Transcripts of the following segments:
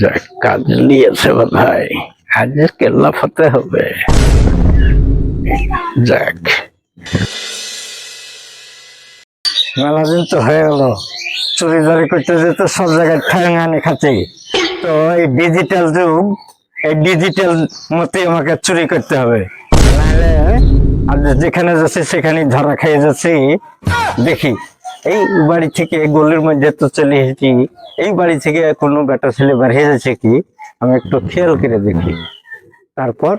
যাক কাজ নিয়েছে বোধ হয় আজ কেল্লা ফতে হবে। যাক। মেলা দিন তো হয়ে গেল। চুরিদারি করতে যেতে সব জায়গায় ঠ্যাঙানি খাচ্ছি তো এই ডিজিটাল যুগ, এই ডিজিটাল মতে আমাকে চুরি করতে হবে। নাহলে, আজ যেখানে যাচ্ছি সেখানে ধরা খেয়ে যাচ্ছি। দেখি। এই বাড়ি থেকে গলির মধ্যে তো চলে এসেছি। এই বাড়ি থেকে কোনো বেটা ছেলে বেরিয়ে যাচ্ছে কি? আমি একটু খেয়াল করে দেখি। তারপর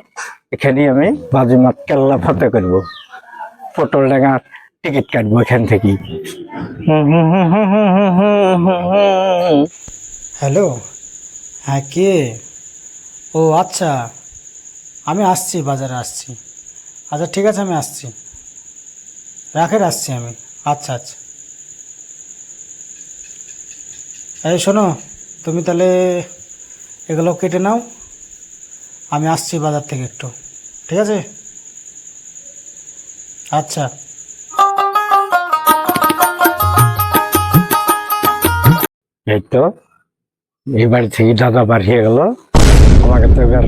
এখানে আমি বাজিমাত কেল্লা ফতে করব। পটল ডাঙা টিকিট কাটবো এখান থেকে। হ্যালো হ্যাঁ কে? ও আচ্ছা আমি আসছি, বাজারে আসছি। আচ্ছা ঠিক আছে, আমি আসছি। রাখের আসছি আমি। আচ্ছা আচ্ছা। এই শোনো, তুমি তাহলে এগুলো কেটে নাও। আমি আসছি বাজার থেকে একটু, ঠিক আছে? আচ্ছা। এই তো এই বাড়ি থেকে দাদা বাড়িয়ে গেল, আমাকে তো এবার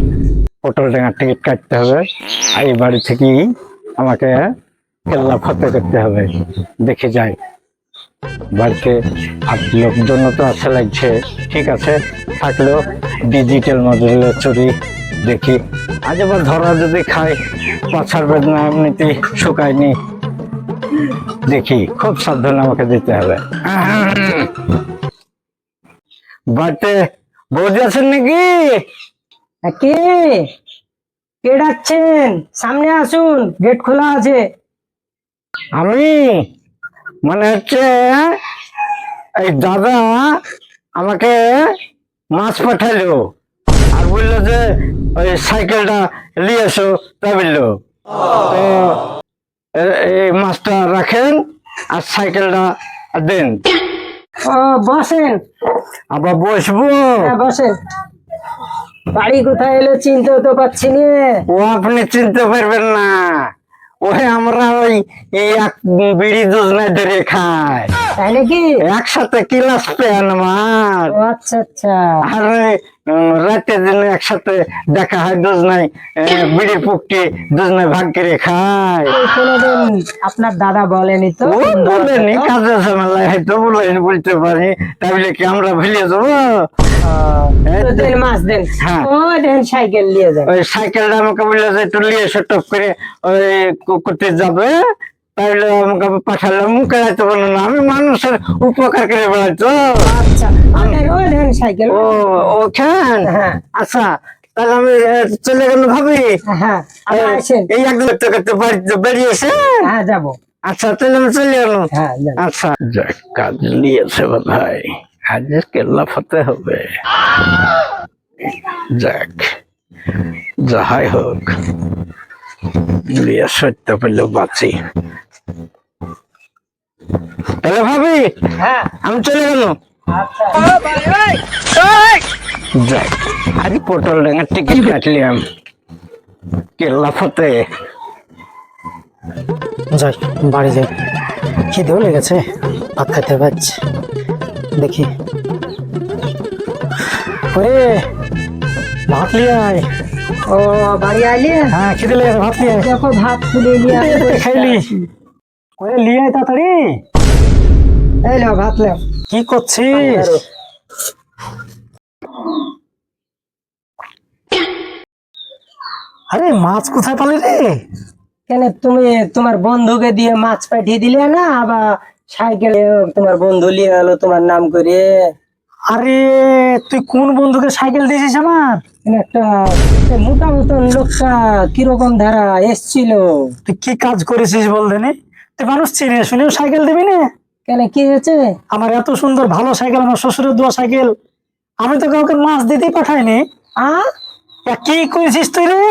পটল ডাঙার টিকিট কাটতে হবে, আর এই বাড়ি থেকেই আমাকে কেল্লা ফতে করতে হবে। দেখে যাই। বাড়িতে লোকজন তো আছে লাগছে। ঠিক আছে থাকলেও ডিজিটাল মডেলে চুরি দেখি। আজ আবার ধরা যদি খাই পাছার বেদনা এমনিতে শুকায়নি। দেখি খুব সাবধানে আমাকে দিতে হবে। বাড়িতে বৌদি আছেন নাকি? কে? কে ডাকছেন? সামনে আসুন গেট খোলা আছে। আমি? মানে হচ্ছে এই দাদা আমাকে মাছ পাঠালো আর বলল যে ওই সাইকেলটা নিয়ে এসো তা বলল। তো এই মাছটা রাখেন আর সাইকেলটা দেন। ও বসেন। আবার বসবো? হ্যাঁ বসেন। বাড়ি কোথায় এলো চিনতেও তো পাচ্ছি ও আপনি চিনতে পারবেন না। ওই আমরা ওই এক বিড়ি দুজনে ধরে খাই। তাই নাকি? একসাথে ক্লাস আমার আচ্ছা আচ্ছা। আর রাতে দিনে একসাথে দেখা হয় দুজনাই বিড়ি পুকটি ভাগ করে কোনোদিন আপনার দাদা বলেনি তো? ও বলেনি কাজের ঝামেলায় হয়তো বলেনি বলতে পারি। তাহলে কি আমরা ভুলে যাব? দেন মাছ দেন। হ্যাঁ। ও দেন সাইকেল নিয়ে যান। ওই সাইকেলটা আমাকে বলল যে একটু নিয়ে এসে টপ করে ওই করতে যাবে তাহলে আমাকে পাঠালো মুখে যাইতে না। আমি মানুষের উপকার করে বেড়াইতো। আচ্ছা ও ওখান হ্যাঁ। আচ্ছা তাহলে আমি চলে গেল ভাবি। হ্যাঁ আপনি আসেন। এই এক করতে করতে বাড়িতে বেরিয়েছে। হ্যাঁ যাব। আচ্ছা তাহলে আমি চলে হ্যাঁ আচ্ছা। যাক কাজ নিয়েছে বোধ হয় হবে। যাক যাহাই হোক সত্য পেলে বাঁচি। তাহলে ভাবি হ্যাঁ। আমি চলে গেল। আচ্ছা। আজ পটল ডাঙার টিকিট কাটলাম। কেল্লা ফতে যাই বাড়ি যাই। খিদেও লেগেছে ভাত খাইতে পারছি। দেখি। ওরে ভাত লিয়ে আয়। ও বাড়ি আইলে? হ্যাঁ খিদে লেগেছে ভাত লিয়ে দেখো ভাত তুলে নিয়ে খাইলি? ওরে লিয়ে তাড়াতাড়ি। এই নাও ভাত নাও কি করছিস? আরে মাছ কোথায় পালি রে? কেন তুমি তোমার বন্ধুকে দিয়ে মাছ পাঠিয়ে দিলে না আবার সাইকেলে তোমার বন্ধু লিয়ে এলো তোমার নাম করে। আরে তুই কোন বন্ধুকে সাইকেল দিয়েছিস আমার? একটা মোটা মতন লোকটা কীরকম ধারা এসছিল? তুই কি কাজ করেছিস বল দেনি মানুষ চিনে শুনেও সাইকেল দিবি না। কেন কি হয়েছে? আমার এত সুন্দর ভালো সাইকেল আমার শ্বশুরের দোয়া সাইকেল। আমি তো কাউকে মাছ দিতেই পাঠাইনি। আ? কি করেছিস তুই রে?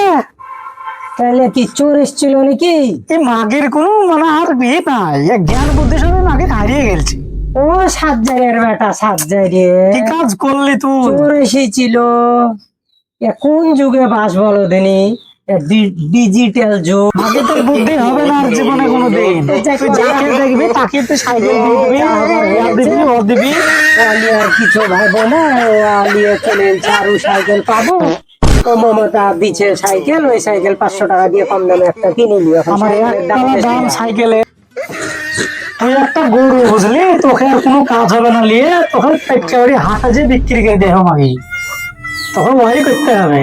তাহলে কি চোর এসছিল নাকি? এই মাগের কোনো মানে আর বিয়ে নাই। জ্ঞান বুদ্ধি সব মাগে হারিয়ে গেছে ও সাজ্জারের বেটা সাজ্জারে কি কাজ করলি তুই? চোর এসেছিল। এ কোন যুগে বাস বলো দিনি ডিজিটাল যুগ। আগে তোর বুদ্ধি হবে না আর জীবনে কোনোদিন যাকে দেখবি তাকে তুই সাইকেল দিবি দিবি ওর দিবি। আলি আর কিছু ভাববো না ও চারু সাইকেল পাবো। মমতা দিচ্ছে সাইকেল ওই সাইকেল পাঁচশো টাকা দিয়ে কম দামে একটা কিনে নিও আমার দাম একটা বেশি দাম না। সাইকেলে। তুই একটা গরু বুঝলি তোকে আর কোনো কাজ হবে না নিয়ে তোকে পেটকে হাঁটা যে বিক্রি করে দেহ মাগি। তখন ওয়াই করতে হবে।